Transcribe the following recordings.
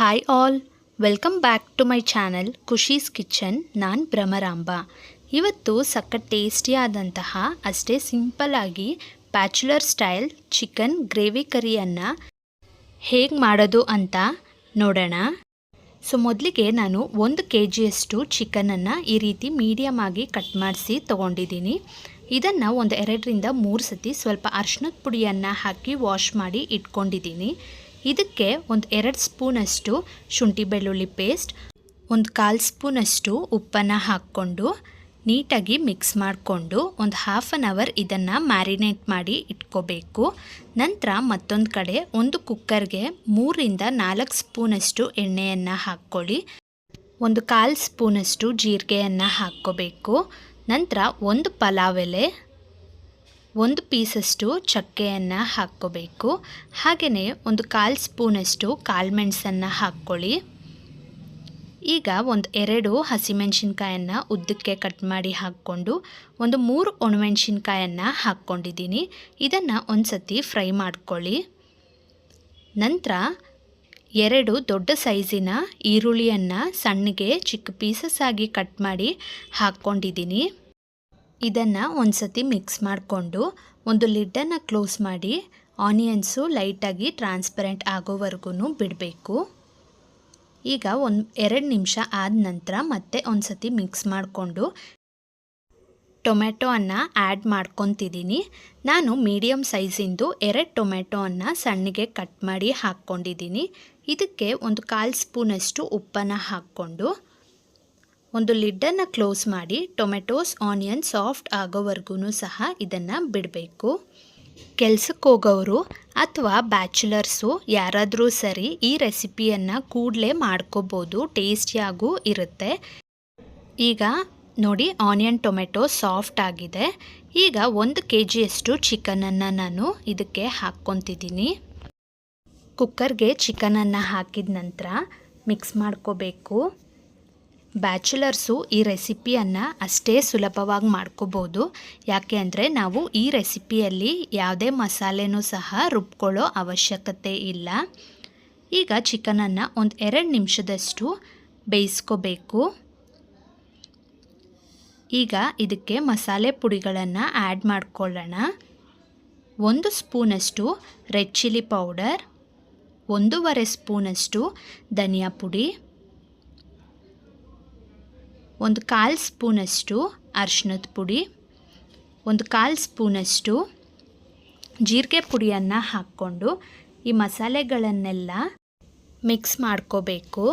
Hi all welcome back to my channel Khushi's kitchen ನಾನು ಭ್ರಮರಾಂಬ. ಇವತ್ತು ಸಕ್ಕ ಟೇಸ್ಟಿಯಾದಂತಹ ಅಷ್ಟೇ ಸಿಂಪಲ್ಲಾಗಿ ಬ್ಯಾಚುಲರ್ ಸ್ಟೈಲ್ ಚಿಕನ್ ಗ್ರೇವಿ ಕರಿಯನ್ನು ಹೇಗೆ ಮಾಡೋದು ಅಂತ ನೋಡೋಣ. ಸೊ ಮೊದಲಿಗೆ ನಾನು ಒಂದು ಕೆ ಜಿಯಷ್ಟು ಚಿಕನನ್ನು ಈ ರೀತಿ ಮೀಡಿಯಮ್ ಆಗಿ ಕಟ್ ಮಾಡಿಸಿ ತೊಗೊಂಡಿದ್ದೀನಿ. ಇದನ್ನು ಒಂದು ಎರಡರಿಂದ ಮೂರು ಸತಿ ಸ್ವಲ್ಪ ಅರ್ಶಿನದ ಪುಡಿಯನ್ನು ಹಾಕಿ ವಾಶ್ ಮಾಡಿ ಇಟ್ಕೊಂಡಿದ್ದೀನಿ. ಇದಕ್ಕೆ ಒಂದು ಎರಡು ಸ್ಪೂನಷ್ಟು ಶುಂಠಿ ಬೆಳ್ಳುಳ್ಳಿ ಪೇಸ್ಟ್, ಒಂದು ಕಾಲು ಸ್ಪೂನಷ್ಟು ಉಪ್ಪನ್ನು ಹಾಕ್ಕೊಂಡು ನೀಟಾಗಿ ಮಿಕ್ಸ್ ಮಾಡಿಕೊಂಡು ಒಂದು ಹಾಫ್ ಆನ್ ಅವರ್ ಇದನ್ನು ಮ್ಯಾರಿನೇಟ್ ಮಾಡಿ ಇಟ್ಕೋಬೇಕು. ನಂತರ ಮತ್ತೊಂದು ಕಡೆ ಒಂದು ಕುಕ್ಕರ್ಗೆ ಮೂರಿಂದ ನಾಲ್ಕು ಸ್ಪೂನಷ್ಟು ಎಣ್ಣೆಯನ್ನು ಹಾಕ್ಕೊಳ್ಳಿ. ಒಂದು ಕಾಲು ಸ್ಪೂನಷ್ಟು ಜೀರಿಗೆಯನ್ನು ಹಾಕ್ಕೋಬೇಕು. ನಂತರ ಒಂದು ಪಲಾವ್ ಎಲೆ ಒಂದು ಪೀಸಷ್ಟು ಚಕ್ಕೆಯನ್ನು ಹಾಕ್ಕೋಬೇಕು. ಹಾಗೆಯೇ ಒಂದು ಕಾಲು ಸ್ಪೂನಷ್ಟು ಕಾಳುಮೆಣಸನ್ನು ಹಾಕ್ಕೊಳ್ಳಿ. ಈಗ ಒಂದು ಎರಡು ಹಸಿಮೆಣಸಿನ್ಕಾಯನ್ನು ಉದ್ದಕ್ಕೆ ಕಟ್ ಮಾಡಿ ಹಾಕ್ಕೊಂಡು ಒಂದು ಮೂರು ಒಣಮೆಣಸಿನ್ಕಾಯನ್ನು ಹಾಕ್ಕೊಂಡಿದ್ದೀನಿ. ಇದನ್ನು ಒಂದು ಸತಿ ಫ್ರೈ ಮಾಡ್ಕೊಳ್ಳಿ. ನಂತರ ಎರಡು ದೊಡ್ಡ ಸೈಜಿನ ಈರುಳ್ಳಿಯನ್ನು ಸಣ್ಣಗೆ ಚಿಕ್ಕ ಪೀಸಸ್ ಆಗಿ ಕಟ್ ಮಾಡಿ ಹಾಕ್ಕೊಂಡಿದ್ದೀನಿ. ಇದನ್ನು ಒಂದು ಸತಿ ಮಿಕ್ಸ್ ಮಾಡಿಕೊಂಡು ಒಂದು ಲಿಡ್ಡನ್ನು ಕ್ಲೋಸ್ ಮಾಡಿ ಆನಿಯನ್ಸು ಲೈಟಾಗಿ ಟ್ರಾನ್ಸ್ಪರೆಂಟ್ ಆಗೋವರೆಗೂ ಬಿಡಬೇಕು. ಈಗ ಒಂದು ಎರಡು ನಿಮಿಷ ಆದ ನಂತರ ಮತ್ತೆ ಒಂದು ಸತಿ ಮಿಕ್ಸ್ ಮಾಡಿಕೊಂಡು ಟೊಮೆಟೊವನ್ನು ಆ್ಯಡ್ ಮಾಡ್ಕೊತಿದ್ದೀನಿ ನಾನು ಮೀಡಿಯಮ್ ಸೈಜಿಂದು ಎರಡು ಟೊಮೆಟೊವನ್ನು ಸಣ್ಣಗೆ ಕಟ್ ಮಾಡಿ ಹಾಕ್ಕೊಂಡಿದ್ದೀನಿ ಇದಕ್ಕೆ ಒಂದು ಕಾಲು ಸ್ಪೂನಷ್ಟು ಉಪ್ಪನ್ನು ಹಾಕ್ಕೊಂಡು ಒಂದು ಲಿಡ್ಡನ್ನು ಕ್ಲೋಸ್ ಮಾಡಿ ಟೊಮೆಟೊಸ್, ಆನಿಯನ್, ಸಾಫ್ಟ್ ಆಗೋವರೆಗೂ ಸಹ ಇದನ್ನು ಬಿಡಬೇಕು. ಕೆಲ್ಸಕ್ಕೆ ಹೋಗೋರು ಅಥವಾ ಬ್ಯಾಚುಲರ್ಸು ಯಾರಾದರೂ ಸರಿ ಈ ರೆಸಿಪಿಯನ್ನು ಕೂಡಲೇ ಮಾಡ್ಕೋಬೋದು, ಟೇಸ್ಟಿಯಾಗೂ ಇರುತ್ತೆ. ಈಗ ನೋಡಿ, ಆನಿಯನ್, ಟೊಮೆಟೊ ಸಾಫ್ಟ್ ಆಗಿದೆ. ಈಗ ಒಂದು ಕೆ ಜಿಯಷ್ಟು ಚಿಕನನ್ನು ನಾನು ಇದಕ್ಕೆ ಹಾಕ್ಕೊತಿದ್ದೀನಿ. ಕುಕ್ಕರ್ಗೆ ಚಿಕನನ್ನು ಹಾಕಿದ ನಂತರ ಮಿಕ್ಸ್ ಮಾಡ್ಕೋಬೇಕು. ಬ್ಯಾಚುಲರ್ಸು ಈ ರೆಸಿಪಿಯನ್ನು ಅಷ್ಟೇ ಸುಲಭವಾಗಿ ಮಾಡ್ಕೋಬೋದು. ಯಾಕೆ ಅಂದರೆ ನಾವು ಈ ರೆಸಿಪಿಯಲ್ಲಿ ಯಾವುದೇ ಮಸಾಲೆನೂ ಸಹ ರುಬ್ಕೊಳ್ಳೋ ಅವಶ್ಯಕತೆ ಇಲ್ಲ. ಈಗ ಚಿಕನನ್ನು ಒಂದು ಎರಡು ನಿಮಿಷದಷ್ಟು ಬೇಯಿಸ್ಕೋಬೇಕು. ಈಗ ಇದಕ್ಕೆ ಮಸಾಲೆ ಪುಡಿಗಳನ್ನು ಆ್ಯಡ್ ಮಾಡ್ಕೊಳ್ಳೋಣ. ಒಂದು ಸ್ಪೂನಷ್ಟು ರೆಡ್ ಚಿಲ್ಲಿ ಪೌಡರ್, ಒಂದೂವರೆ ಸ್ಪೂನಷ್ಟು ಧನಿಯಾ ಪುಡಿ ಒಂದು ಕಾಲು ಸ್ಪೂನಷ್ಟು ಅರ್ಶಿನದ ಪುಡಿ, ಒಂದು ಕಾಲು ಸ್ಪೂನಷ್ಟು ಜೀರಿಗೆ ಪುಡಿಯನ್ನು ಹಾಕ್ಕೊಂಡು ಈ ಮಸಾಲೆಗಳನ್ನೆಲ್ಲ ಮಿಕ್ಸ್ ಮಾಡ್ಕೋಬೇಕು.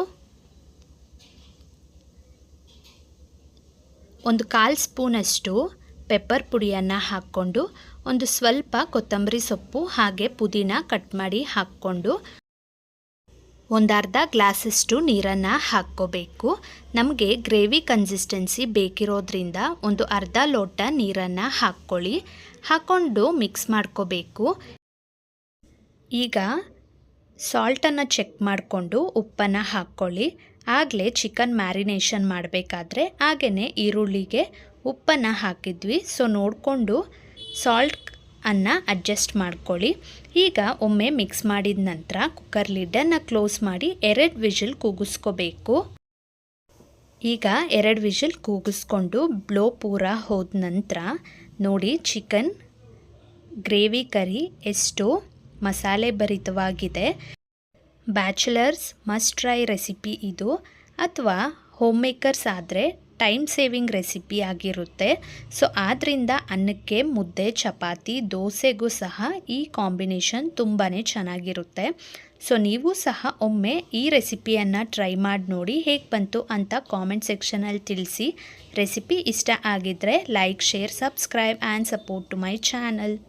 ಒಂದು ಕಾಲು ಸ್ಪೂನಷ್ಟು ಪೆಪ್ಪರ್ ಪುಡಿಯನ್ನು ಹಾಕ್ಕೊಂಡು ಒಂದು ಸ್ವಲ್ಪ ಕೊತ್ತಂಬರಿ ಸೊಪ್ಪು ಹಾಗೆ ಪುದೀನ ಕಟ್ ಮಾಡಿ ಹಾಕ್ಕೊಂಡು ಒಂದು ಅರ್ಧ ಗ್ಲಾಸಷ್ಟು ನೀರನ್ನು ಹಾಕ್ಕೋಬೇಕು. ನಮಗೆ ಗ್ರೇವಿ ಕನ್ಸಿಸ್ಟೆನ್ಸಿ ಬೇಕಿರೋದ್ರಿಂದ ಒಂದು ಅರ್ಧ ಲೋಟ ನೀರನ್ನು ಹಾಕ್ಕೊಳ್ಳಿ. ಹಾಕ್ಕೊಂಡು ಮಿಕ್ಸ್ ಮಾಡ್ಕೋಬೇಕು. ಈಗ ಸಾಲ್ಟನ್ನು ಚೆಕ್ ಮಾಡಿಕೊಂಡು ಉಪ್ಪನ್ನು ಹಾಕ್ಕೊಳ್ಳಿ. ಆಗಲೇ ಚಿಕನ್ ಮ್ಯಾರಿನೇಷನ್ ಮಾಡಬೇಕಾದ್ರೆ ಹಾಗೆಯೇ ಈರುಳ್ಳಿಗೆ ಉಪ್ಪನ್ನು ಹಾಕಿದ್ವಿ. ಸೊ ನೋಡಿಕೊಂಡು ಸಾಲ್ಟ್ ಅನ್ನು ಅಡ್ಜಸ್ಟ್ ಮಾಡ್ಕೊಳ್ಳಿ. ಈಗ ಒಮ್ಮೆ ಮಿಕ್ಸ್ ಮಾಡಿದ ನಂತರ ಕುಕ್ಕರ್ ಲಿಡ್ಡನ್ನು ಕ್ಲೋಸ್ ಮಾಡಿ ಎರಡು ವಿಜಿಲ್ ಕೂಗಿಸ್ಕೋಬೇಕು. ಈಗ ಎರಡು ವಿಜಿಲ್ ಕೂಗಿಸ್ಕೊಂಡು ಬ್ಲೋ ಪೂರ ಹೋದ ನಂತರ ನೋಡಿ ಚಿಕನ್ ಗ್ರೇವಿ ಕರಿ ಎಷ್ಟು ಮಸಾಲೆ ಭರಿತವಾಗಿದೆ. ಬ್ಯಾಚುಲರ್ಸ್ ಮಸ್ಟ್ ಟ್ರೈ ರೆಸಿಪಿ ಇದು. ಅಥವಾ ಹೋಮ್ ಮೇಕರ್ಸ್ ಆದರೆ ಟೈಮ್ ಸೇವಿಂಗ್ ರೆಸಿಪಿ ಆಗಿರುತ್ತೆ. ಸೊ ಆದ್ದರಿಂದ ಅನ್ನಕ್ಕೆ ಮುದ್ದೆ, ಚಪಾತಿ, ದೋಸೆಗೂ ಸಹ ಈ ಕಾಂಬಿನೇಷನ್ ತುಂಬಾ ಚೆನ್ನಾಗಿರುತ್ತೆ. ಸೊ, ನೀವು ಸಹ ಒಮ್ಮೆ ಈ ರೆಸಿಪಿಯನ್ನು ಟ್ರೈ ಮಾಡಿ ನೋಡಿ ಹೇಗೆ ಬಂತು ಅಂತ ಕಾಮೆಂಟ್ ಸೆಕ್ಷನಲ್ಲಿ ತಿಳಿಸಿ. ರೆಸಿಪಿ ಇಷ್ಟ ಆಗಿದ್ದರೆ like, share, subscribe and support to my channel.